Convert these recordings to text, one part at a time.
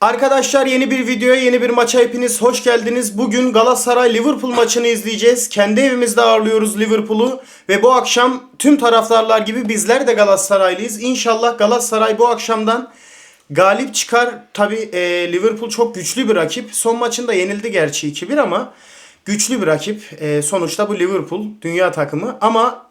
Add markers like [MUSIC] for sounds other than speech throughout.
Arkadaşlar yeni bir videoya yeni bir maça hepiniz hoş geldiniz. Bugün Galatasaray Liverpool maçını izleyeceğiz. Kendi evimizde ağırlıyoruz Liverpool'u ve bu akşam tüm taraftarlar gibi bizler de Galatasaraylıyız. İnşallah Galatasaray bu akşamdan galip çıkar. Tabi Liverpool çok güçlü bir rakip. Son maçında yenildi gerçi 2-1 ama güçlü bir rakip. E, sonuçta bu Liverpool dünya takımı ama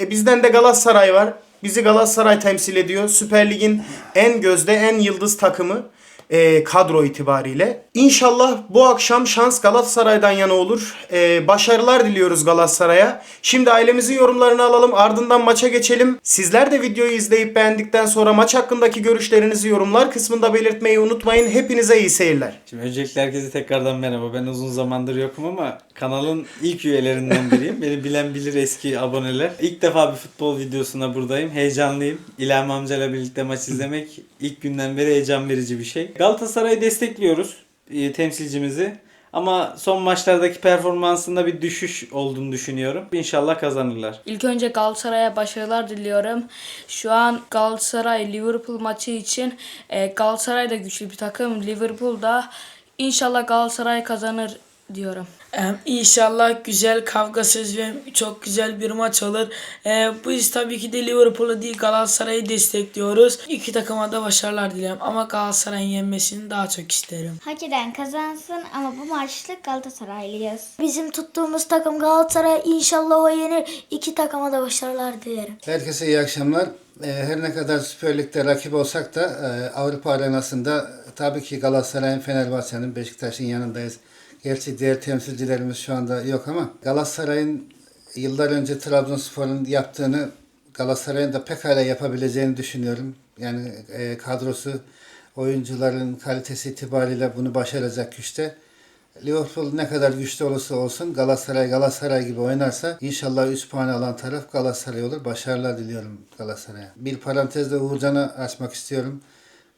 e, bizden de Galatasaray var. Bizi Galatasaray temsil ediyor. Süper Lig'in en gözde, en yıldız takımı e, kadro itibariyle. İnşallah bu akşam şans Galatasaray'dan yana olur. E, başarılar diliyoruz Galatasaray'a. Şimdi ailemizin yorumlarını alalım. Ardından maça geçelim. Sizler de videoyu izleyip beğendikten sonra maç hakkındaki görüşlerinizi yorumlar kısmında belirtmeyi unutmayın. Hepinize iyi seyirler. Şimdi öncelikle herkese tekrardan merhaba. Ben uzun zamandır yokum ama kanalın ilk üyelerinden biriyim. Beni bilen bilir eski aboneler. İlk defa bir futbol videosuna buradayım. Heyecanlıyım. İlham amcayla birlikte maç izlemek ilk günden beri heyecan verici bir şey. Galatasaray'ı destekliyoruz e, temsilcimizi. Ama son maçlardaki performansında bir düşüş olduğunu düşünüyorum. İnşallah kazanırlar. İlk önce Galatasaray'a başarılar diliyorum. Şu an Galatasaray Liverpool maçı için e, Galatasaray da güçlü bir takım. Liverpool da inşallah Galatasaray kazanır diyorum. Em, İnşallah güzel kavgasız ve çok güzel bir maç olur. Ee, biz tabii ki de Liverpool'u değil Galatasaray'ı destekliyoruz. İki takıma da başarılar dilerim ama Galatasaray'ın yenmesini daha çok isterim. Hak eden kazansın ama bu maçlık Galatasaraylıyız. Bizim tuttuğumuz takım Galatasaray inşallah o yenir. İki takıma da başarılar dilerim. Herkese iyi akşamlar. Ee, Her ne kadar Süper Lig'de rakip olsak da Avrupa arenasında tabii ki Galatasaray'ın, Fenerbahçe'nin, Beşiktaş'ın yanındayız. Gerçi diğer temsilcilerimiz şu anda yok ama Galatasaray'ın yıllar önce Trabzonspor'un yaptığını Galatasaray'ın da pekala yapabileceğini düşünüyorum. Yani e, kadrosu, oyuncuların kalitesi itibariyle bunu başaracak güçte. Liverpool ne kadar güçlü olursa olsun Galatasaray Galatasaray gibi oynarsa inşallah 3 puan alan taraf Galatasaray olur. Başarılar diliyorum Galatasaray'a. Bir parantezde Uğurcan'ı açmak istiyorum.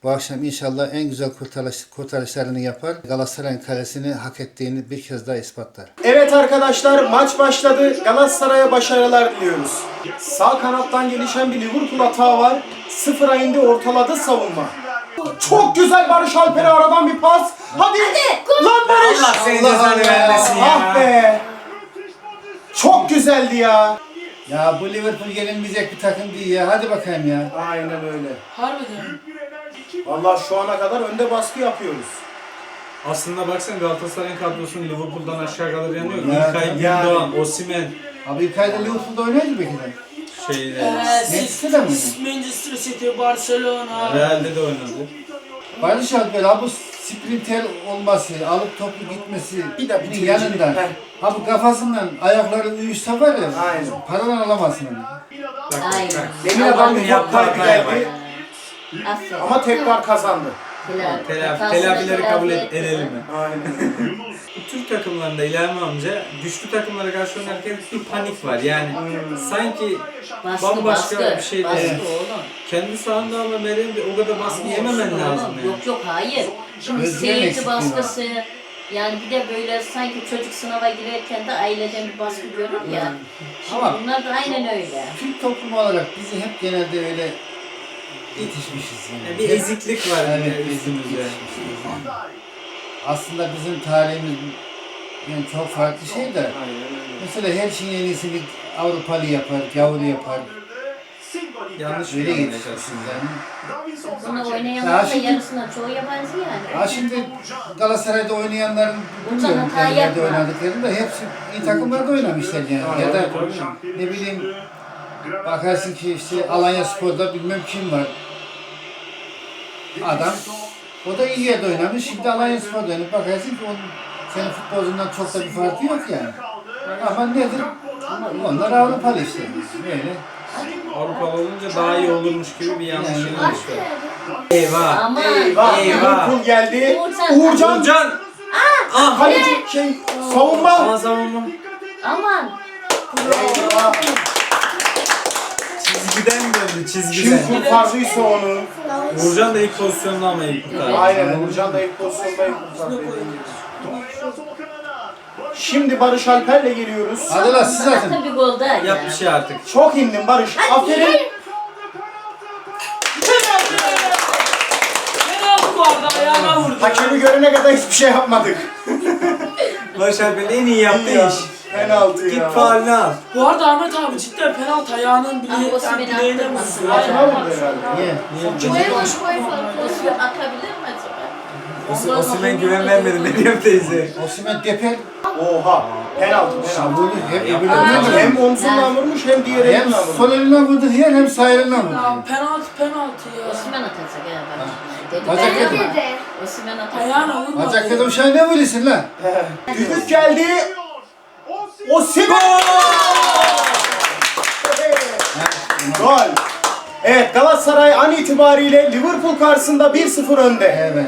Bu akşam inşallah en güzel kurtarış, kurtarışlarını yapar. Galatasaray'ın kalesini hak ettiğini bir kez daha ispatlar. Evet arkadaşlar maç başladı. Galatasaray'a başarılar diliyoruz. Sağ kanattan gelişen bir Liverpool hata var. Sıfıra indi ortaladı savunma. Çok güzel Barış Alper'e aradan bir pas. Hadi. Lan Barış. Allah seni cezanı vermesin ya. Ah be. Çok güzeldi ya. Ya bu Liverpool yenilmeyecek bir takım değil ya. Hadi bakayım ya. Aynen öyle. Harbiden. Vallahi şu ana kadar önde baskı yapıyoruz. Aslında baksan Galatasaray'ın kadrosunun Liverpool'dan aşağı kadar yanıyor. Ya, İlkay yani. Gündoğan, Osimhen, Abi İlkay'da Liverpool'da oynuyordu belki de. şey, Ee, Manchester'da mı? Manchester City, Barcelona. Real'de de oynadı. Barış Alper abi bu sprinter olması, alıp topu gitmesi Bir de bitirici. yanında. Ha bu kafasından ayakları uyuşsa var ya, Aynen. paradan alamazsın onu. Aynen. Demin adam bir top kaybı geldi Aferin. ama tekrar kazandı. Telafi- Telafi, hatasını telafileri kabul et, edelim mi? Aynen. Bu Türk takımlarında İlham amca güçlü takımlara karşı oynarken bir panik var. Yani sanki Baskı, bambaşka baskı, bir şey baskı değil. oğlum. kendi sahanda ama Meryem de o kadar baskı yememen Oğlum, lazım yani. Yok yok hayır. Şimdi Özgür seyirci eksikliği var. baskısı yani bir de böyle sanki çocuk sınava girerken de aileden bir baskı görür ya. Şimdi Ama- bunlar da aynen öyle. Türk toplumu olarak bizi hep genelde öyle yetişmişiz. Yani. Yani bir eziklik var Evet, evet, ezik üstümüzde. yetişmişiz yani. Aslında bizim tarihimiz yani çok farklı şey de. Mesela her şeyin en iyisini Avrupalı yapar, gavuru yapar. Yanlış Öyle aslında. yani. Bunu Ya oynayanlar da şimdi- yarısına çoğu yabancı yani. Ha şimdi Galatasaray'da oynayanların bilmiyorum nerede oynadıklarını da hepsi iyi takımlarda oynamışlar yani. Ya da ne bileyim bakarsın ki işte Alanya Spor'da bilmem kim var. Adam o da iyi yerde oynamış. Şimdi Alanya Spor'da oynuyor. Bakarsın ki onun senin futbolcundan çok da bir farkı yok yani. Ama nedir? Onlar Avrupalı işte. Böyle. Avrupalı olunca daha iyi olurmuş gibi bir yanlış Yani- yanlış var. Eyvah. Aman. Eyvah. Eyvah. Liverpool geldi. Uğurcan. Uğurcan. Can! Ah! Kaleci şey savunma. Aa savunma. Aman. Eyvah. Çizgiden döndü Kim kurtardıysa onu. Uğurcan da ilk pozisyonda ama ilk kurtardı. Aynen Uğurcan da ilk pozisyonda ilk kurtardı. Şimdi Barış Alper'le geliyoruz. Hadi lan siz atın. Bir gol daha ya. Yap bir şey artık. Çok indin Barış. Aferin. Ne yaptı bu arada ayağına vurdu. Hakemi görene kadar hiçbir şey yapmadık. Barış Alper'in en iyi yaptığı Ya, iş. Penaltı Git ya. faulünü al. Bu arada Ahmet abi cidden penaltı ayağının bile, Ama Osimhen'i bileğine attırmasın. vurdu. Altına vurdu herhalde. Niye? Osman atabilir mi acaba? Os- Osimhen güven vermedi diyorum teyze. Osimhen deper. Oha. Penaltı penaltı. Şambulu hem Hem, öbürüne hem omzundan vurmuş hem diğer Hem elinden sol vurmuş. eline vurdu diğer hem sağ eline vurdu. Ya penaltı penaltı ya. Osman atacak ya bak. Dedi Bacak ben yedi. ama Osman atacak. Ayağına vurmadı. Bacak kadar uşağı ne vuruyorsun lan? Düdük geldi. Osimhen! Gol. Evet Galatasaray an itibariyle Liverpool karşısında 1-0 önde. Evet.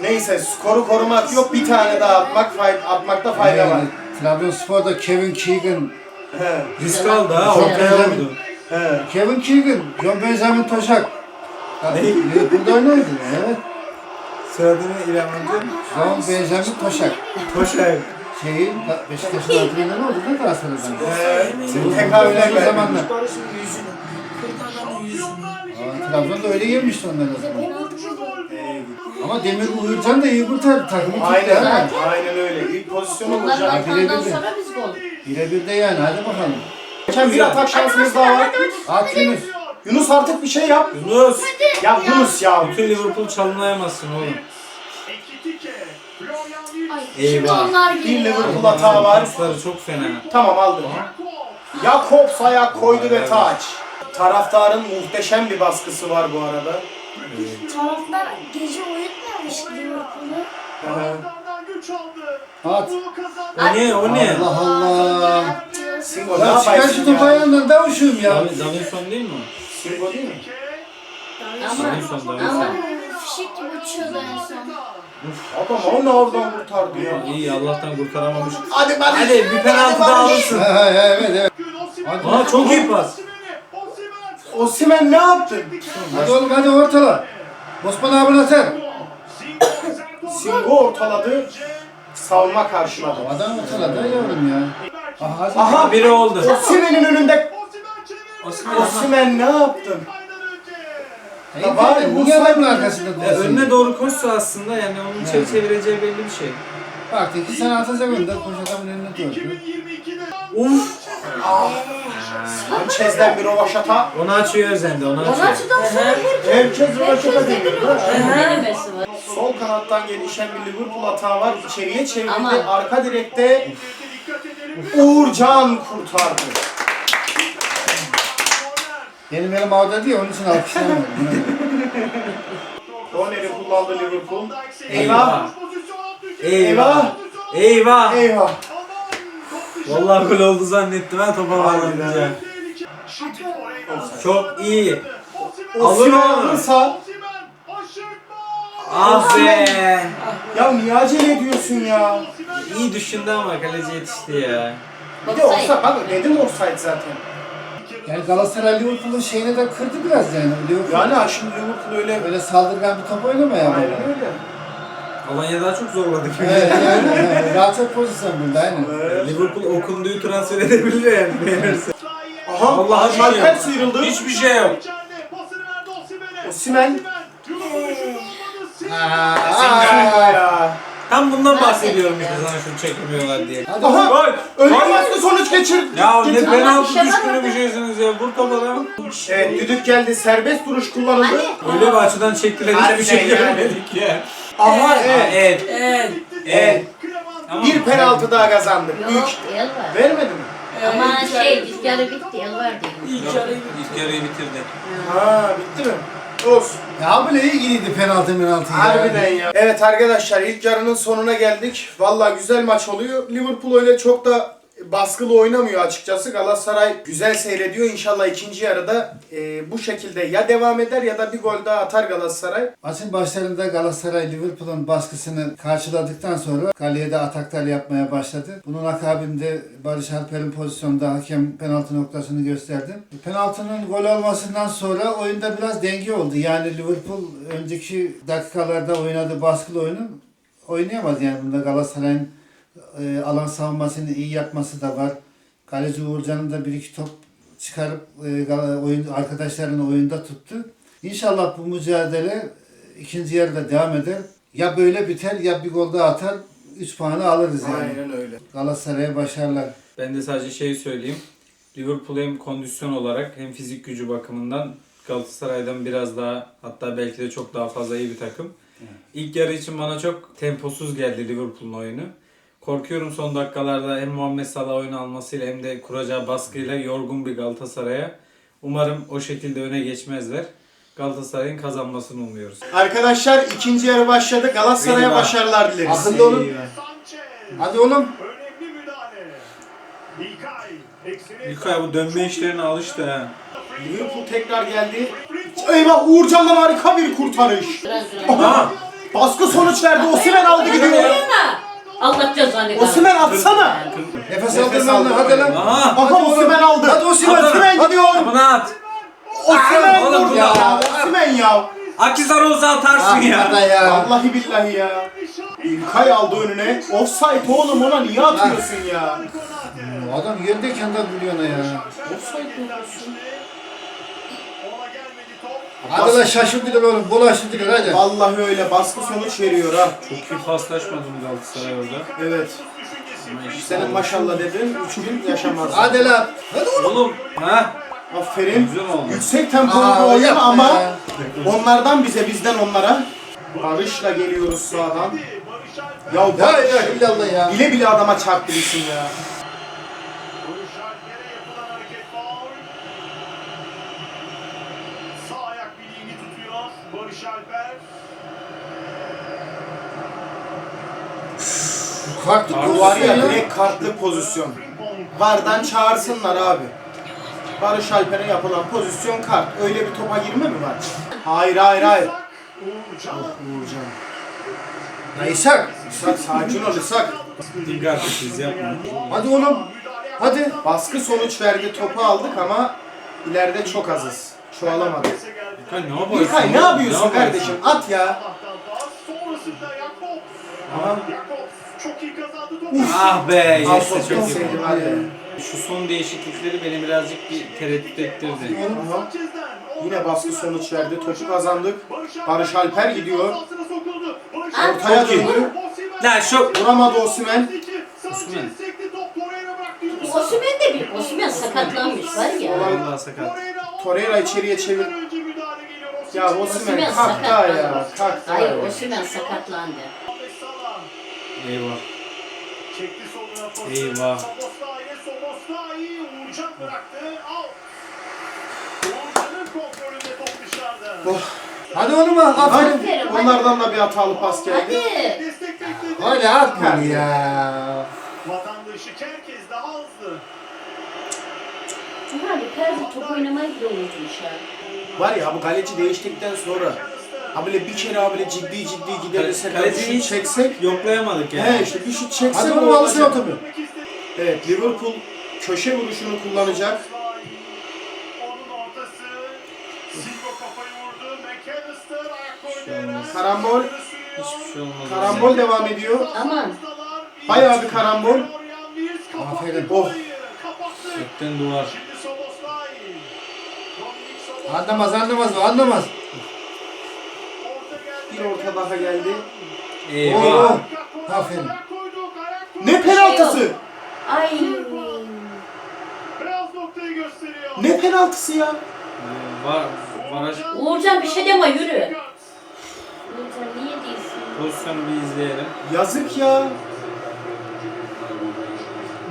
Neyse skoru korumak yok bir tane daha atmak fay- atmakta fayda var. Trabzonspor'da Kevin Keegan. He, Risk aldı ha ortaya vurdu. he. Kevin Keegan. John Benjamin Toşak. Ne? Liverpool'da oynuyordu. Evet. Sırada ne İrem amca? John Benjamin Toşak. Koşar. Şeyin Beşiktaş'ın antrenörü oldu da Galatasaray'dan. He, tekabüler O verdi. zamanlar. Aa, Trabzon'da öyle yemişti onlar o zaman. Ama Demir Uğurcan da iyi kurtardı. Takımı tuttu Aynen, hemen. aynen öyle. İlk pozisyon olacak. arkandan birebir de. sonra biz gol. Birebir de yani hadi bakalım. Geçen bir atak şansımız daha var. At Yunus. Yunus artık bir şey yap. Yunus. Ya Yunus ya. Bütün Liverpool çalınayamazsın oğlum. Şimdi Eyvah. onlar Bir geliyor. Liverpool hata var. Pasları çok fena. Tamam aldı. Jakobs ayak koydu ve taç. Taraftarın muhteşem bir baskısı var bu arada. Taraftar gece uyutmamış Liverpool'u. At. O ne o ne? Allah Allah. Singo ne Ya çıkar şu yaparsın topu ya? ayağından davuşum ya. Davi- Davinson değil mi o? Singo değil mi? Ama, ama Davinson. Fişek gibi uçuyordu en son. Adam onu oradan kurtardı ya. İyi Allah'tan kurtaramamış. Hadi hadi. Hadi bir penaltı daha alırsın. Evet evet. Aa çok iyi pas. Osimhen ne yaptın? Hadi oğlum hadi ortala. Osman abin atar. Singo ortaladı. Savunma karşıladı. Adam ortaladı yavrum ya. Aha, hadi. Aha Biri oldu. Osimhen'in önünde. Osman. Ne yaptın? Hey, var, niye Musa- adamın arkasında Ya duruyorsun? önüne doğru koşsa aslında yani onun içeri çevireceği belli bir şey. Baktı ki sen atacak önde. Koş adamın önüne durdu. Uf. Sanchez'den bir rovaşata. Onu açıyor Özen'de onu açıyor. Herkes rovaşata deniyor. denemesi var. Sol kanattan gelişen bir Liverpool hata var. İçeriye çevirdi. Aman. Arka direkte Uğurcan kurtardı. Benim elim orada değil onun için alkışlamıyorum. Korneri [LAUGHS] kullandı Liverpool. Eyvah. Eyvah. Eyvah. Eyvah. Vallahi gol oldu zannettim ha topa bağlanınca. Çok iyi. Alır onu. alırsa Ah be. ya niye acele ediyorsun ya? İyi düşündü ama kaleci yetişti ya. Bir de offside. Bak dedim offside zaten. Yani Galatasaray Liverpool'un şeyini de kırdı biraz yani. Liverpool Yani ha şimdi Liverpool öyle öyle saldırgan bir top oynamaya Aynen başladı. öyle. Alanya daha çok zorladı gibi. Evet yani. yani. Rahat çok pozisyon burada aynen. Liverpool okunduğu transfer edebilir yani beğenirse. Aha Allah'a Alper yok. sıyrıldı. Hiçbir şey yok. Osimhen. Aa, ya. Tam bundan bahsediyorum işte sana şunu çekemiyorlar diye. Hadi Aha. Gol. Önüne baskı sonuç geçir. Ya ne getir. penaltı bir şey düşkünü bir şeysiniz ya. Vur kafadan. Evet düdük geldi. Serbest duruş kullanıldı. Öyle bir açıdan çektiler hiçbir şey Harbiden yani. görmedik ya. Aha Ha, evet. Evet. Evet. Evet. Tamam. Bir penaltı daha kazandık. Yok Üç. el var. Vermedi mi? Ama şey ilk yarı bitti el var değil. İlk Yok, yarı bitirdi. Ha bitti mi? Olsun. Ya böyle iyi gidiydi penaltı penaltı ya. Harbiden ya. Evet arkadaşlar ilk yarının sonuna geldik. Valla güzel maç oluyor. Liverpool öyle çok da baskılı oynamıyor açıkçası. Galatasaray güzel seyrediyor. İnşallah ikinci yarıda e, bu şekilde ya devam eder ya da bir gol daha atar Galatasaray. Maçın başlarında Galatasaray Liverpool'un baskısını karşıladıktan sonra kaleye de ataklar yapmaya başladı. Bunun akabinde Barış Alper'in pozisyonda hakem penaltı noktasını gösterdi. Penaltının gol olmasından sonra oyunda biraz denge oldu. Yani Liverpool önceki dakikalarda oynadığı baskılı oyunu oynayamaz. Yani bunda Galatasaray'ın e, alan savunmasını iyi yapması da var. Kaleci Uğurcan'ın da bir iki top çıkarıp e, oyun arkadaşlarını oyunda tuttu. İnşallah bu mücadele ikinci yarıda devam eder. Ya böyle biter ya bir gol daha atar. 3 puanı alırız yani. Aynen öyle. Galatasaray'a başarılar. Ben de sadece şey söyleyeyim. Liverpool hem kondisyon olarak hem fizik gücü bakımından Galatasaray'dan biraz daha hatta belki de çok daha fazla iyi bir takım. İlk yarı için bana çok temposuz geldi Liverpool'un oyunu. Korkuyorum son dakikalarda hem Muhammed Salah oyunu almasıyla hem de kuracağı baskıyla yorgun bir Galatasaray'a. Umarım o şekilde öne geçmezler. Galatasaray'ın kazanmasını umuyoruz. Arkadaşlar ikinci yarı başladı. Galatasaray'a Eyvah. başarılar dileriz. Akıllı olun. Hadi oğlum. Önemli müdahale. İlkay. Bu dönme işlerine alıştı ha. Liverpool tekrar geldi. Eyvah Uğurcan'dan harika bir kurtarış. Aha! Baskı sonuç verdi. Osimhen aldı gidiyor. Allah cezanı Osimhen atsana. Nefes Nefes aldırma lan hadi lan. Aha! Aha Osimhen aldı. Hadi Osimhen. Osimhen gidiyor. Bunu at! Oğlum vurdu ya. Osimhen ya. Akisar olsa atarsın Ah, ya. ya. Vallahi billahi ya. İlkay aldı önüne. Offside oğlum ona niye atıyorsun ya? Adam yerdeyken de vuruyor ona ya. gelmedi top. Hadi lan şaşırdılar oğlum. Bulaştırdılar hadi. Vallahi öyle baskı sonuç veriyor ha. Çok iyi paslaşmadı bu Galatasaray orada. Evet. Senin maşallah dedin 3 gün yaşamaz. Hadi lan. Hadi oğlum. Oğlum ha? Aferin. Güzel oldu. Yüksek tempolu Aa, bir oyun yapma ama ya. onlardan bize bizden onlara. Barış'la geliyoruz sağdan. Ya Ya Barış ya illallah ya. bile bile adama çarptı isim ya. Barış Alper'e yapılan hareket faul. Sağ ayak bileğini tutuyor. Barış Alper. Kart Bu var ya ya. direkt kartlı pozisyon. Vardan çağırsınlar abi. Barış Alper'e yapılan pozisyon kart. Öyle bir topa girme mi var? Hayır hayır hayır. Uğurcan. Uğurcan. Ya İshak. İshak sakin ol İshak. Dikkat siz yapma. Hadi oğlum. Hadi. Baskı sonuç verdi topu aldık ama ileride çok azız. Çoğalamadık. İlkay ne yapıyorsun? İlkay ne yapıyorsun kardeşim? At ya. Aha. Çok iyi kazandı topu. Ah be, top çok iyi. var ya. Şu son değişiklikleri beni birazcık bir tereddüt ettirdi. Yine baskı sonuç verdi. Topu kazandık. Barış Alper gidiyor. Ortaya iyi. döndü. Lan şu Vuramadı Osimhen. Osimhen. Osimhen de bir Osimhen sakatlanmış var ya. Vallahi sakat. Torreira içeriye çevir. Ya Osimhen Osimhen kalk daha ya. Kalk daha Hayır ya. Osimhen sakatlandı. Eyvah. Çekti soluna pası. Eyvah. Soboslay, Soboslay, Uğurcan bıraktı. Out. Uğurcan'ın kontrolünde top dışarıda. Oh. Hadi oğlum ha. Aferin. Aferin, hadi. Onlardan da bir hatalı pas geldi. Hadi. Destek bekledi. Hadi atma ya. Vatandaşı herkes daha hızlı. Abi Ferdi top oynamayı bile unutmuş. Var ya bu kaleci değiştikten sonra ha böyle bir kere ha böyle ciddi ciddi gidersek ha bir Kaleciyi şut çeksek Yoklayamadık he yani. işte bir şut çeksek Hadi o oğlum alsın. Evet Liverpool köşe vuruşunu kullanacak. Onun ortası. Silva kafayı vurdu. McAllister ayak golü. Karambol. Hiçbir şey olmaz. Karambol devam ediyor. Aman. Bayağı bir karambol. Aferin. Oh. Kapattı. Gökten duvar. Şimdi Soboslay. Dominik Soboslay. Anlamaz anlamaz o anlamaz. Bir orta daha geldi. Eyvah. Aferin. Koyduk, ayak koyduk. Ne penaltısı? Ay. Beyaz noktayı gösteriyor. Ne penaltısı ya? Var, baraj Uğurcan bir şey deme yürü. Uğurcan niye değilsin? pozisyonu bir izleyelim. Yazık ya.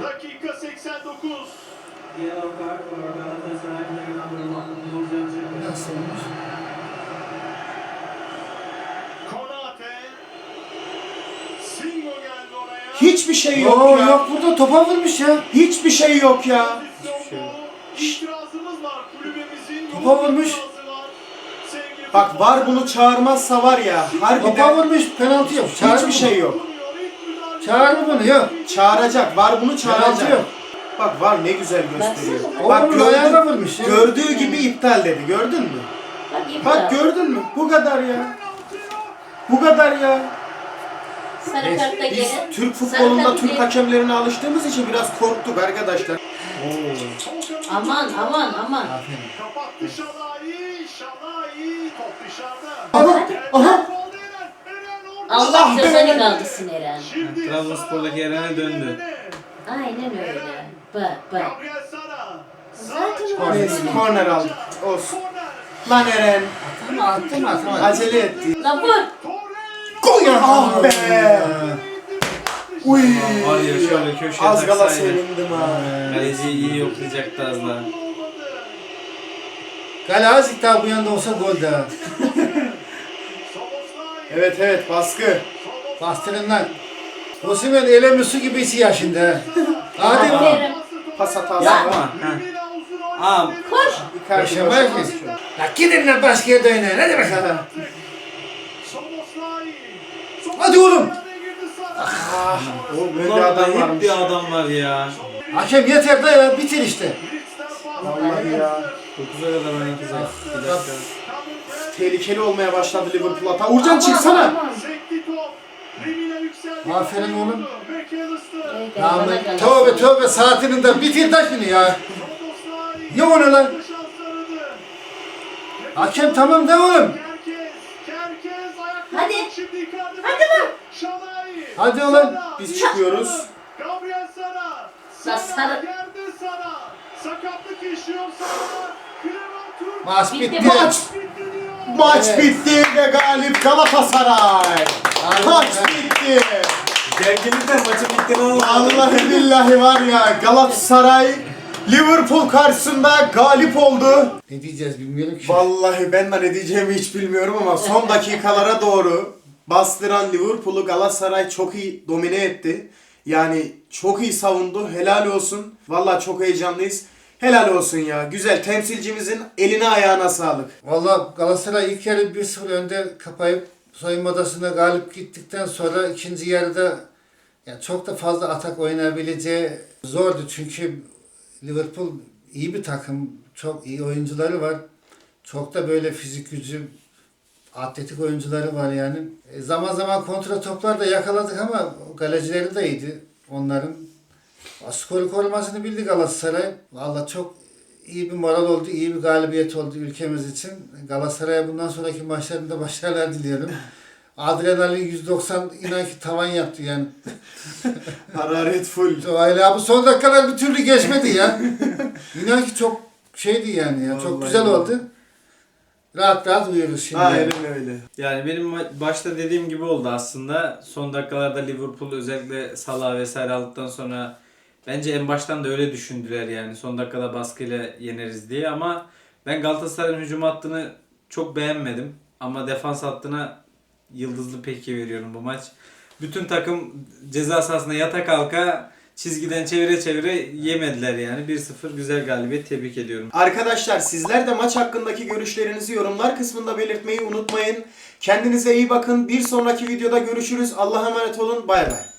Dakika 89. Nasıl olmuş? Konate. Singo geldi oraya. Hiçbir şey yok Oo, ya. yok burada topa vurmuş ya. Hiçbir şey yok ya. İtirazımız var kulübemizin. Topa yoğun vurmuş. itirazı var. Sevgili Bak var bunu çağırmazsa var ya Topa harbiden vurmuş penaltı yok. Çağır hiçbir şey yok. Çağır mı bunu yok. Çağıracak. Var bunu Penaltı çağıracak. yok. Bak var ne güzel gösteriyor. O Bak ayağına gördün, vurmuş ya. gördüğü gibi iptal dedi. Gördün mü? Bak gördün mü? Bu kadar ya. Bu kadar ya. Sarı kart da Biz geri. Türk futbolunda Türk hakemlerine alıştığımız için biraz korktuk arkadaşlar. Aman aman aman. Kapattı Şalai. Şalai Dışarıda. Aha. Allah cezanı kaldırsın Eren. Şimdi Trabzonspor'daki Eren'e döndü. Aynen öyle. Bak bak. Gabriel Sara. Zaten o. Neyse korner aldık. Olsun. Korner. Lan Eren. Attım attım. Acele etti. La vur. Gol ya. Ah be. Uy. Var ya şöyle köşeye Az gala taksaydı. sevindim ha. Kaleci iyi yoklayacaktı az daha. Kale azıcık daha bu yanda olsa gol daha. Evet evet baskı. Bastırın lan. Osimhen elemi su gibi içi yaşında. ha. Hadi bak. Aferin. Pas hatası Yapma. var. Ha. Aa, Koş. Şu an. Ya gidin lan başka yerde oynayın. Hadi bakalım. Hadi oğlum. Ah, o böyle adam hep varmış. bir adam var ya. Hakem yeter de ya bitir işte. Vallahi ya. 9'a kadar oynatacak. Bir dakika. Tehlikeli olmaya başladı Liverpool hata. Uğurcan çıksana. Aferin oğlum. Rahmet. Tövbe tövbe saatinin de bitir de şunu ya. Ne onu lan? Hakem tamam de oğlum. Hadi oğlum. Biz çıkıyoruz. Gabriel Sara. Sara Sara. yerde Sara. Sakatlık yaşıyor Sara. Maç Bitti bitti. Maç. Maç Evet. bitti ve galip Galatasaray. Aynen. Maç bitti. Gerginlikten maçı bitti oldu? Vallahi billahi var ya Galatasaray Liverpool karşısında galip oldu. Ne diyeceğiz bilmiyorum ki. Vallahi ben de ne diyeceğimi hiç bilmiyorum ama son dakikalara doğru bastıran Liverpool'u Galatasaray çok iyi domine etti. Yani çok iyi savundu. Helal olsun. Vallahi çok heyecanlıyız. Helal olsun ya. Güzel. Temsilcimizin eline ayağına sağlık. Valla Galatasaray ilk yarı 1-0 önde kapayıp soyunma odasına galip gittikten sonra ikinci yarıda yani çok da fazla atak oynayabileceği zordu. Çünkü Liverpool iyi bir takım. Çok iyi oyuncuları var. Çok da böyle fizik gücü atletik oyuncuları var yani. E, zaman zaman kontra toplar da yakaladık ama kalecileri de iyiydi onların. Skoru korumasını bildi Galatasaray. Valla çok iyi bir moral oldu, iyi bir galibiyet oldu ülkemiz için. Galatasaray'a bundan sonraki maçlarında başarılar diliyorum. [LAUGHS] Adrenalin 190 inan ki tavan yaptı yani. [LAUGHS] Hararet full. [LAUGHS] Aile abi son dakikalar bir türlü geçmedi ya. inan ki çok şeydi yani ya. Çok Vallahi güzel öyle. oldu. Rahat rahat uyuyoruz şimdi. yani. Aynen öyle. Yani benim başta dediğim gibi oldu aslında. Son dakikalarda Liverpool özellikle Salah vesaire aldıktan sonra bence en baştan da öyle düşündüler yani. Son dakikada baskıyla yeneriz diye ama ben Galatasaray'ın hücum hattını çok beğenmedim. Ama defans hattına yıldızlı peki veriyorum bu maç. Bütün takım ceza sahasına yata kalka çizgiden çevire çevire yemediler yani. 1-0 güzel galibiyet tebrik ediyorum. Arkadaşlar sizler de maç hakkındaki görüşlerinizi yorumlar kısmında belirtmeyi unutmayın. Kendinize iyi bakın. Bir sonraki videoda görüşürüz. Allah'a emanet olun. Bay bay.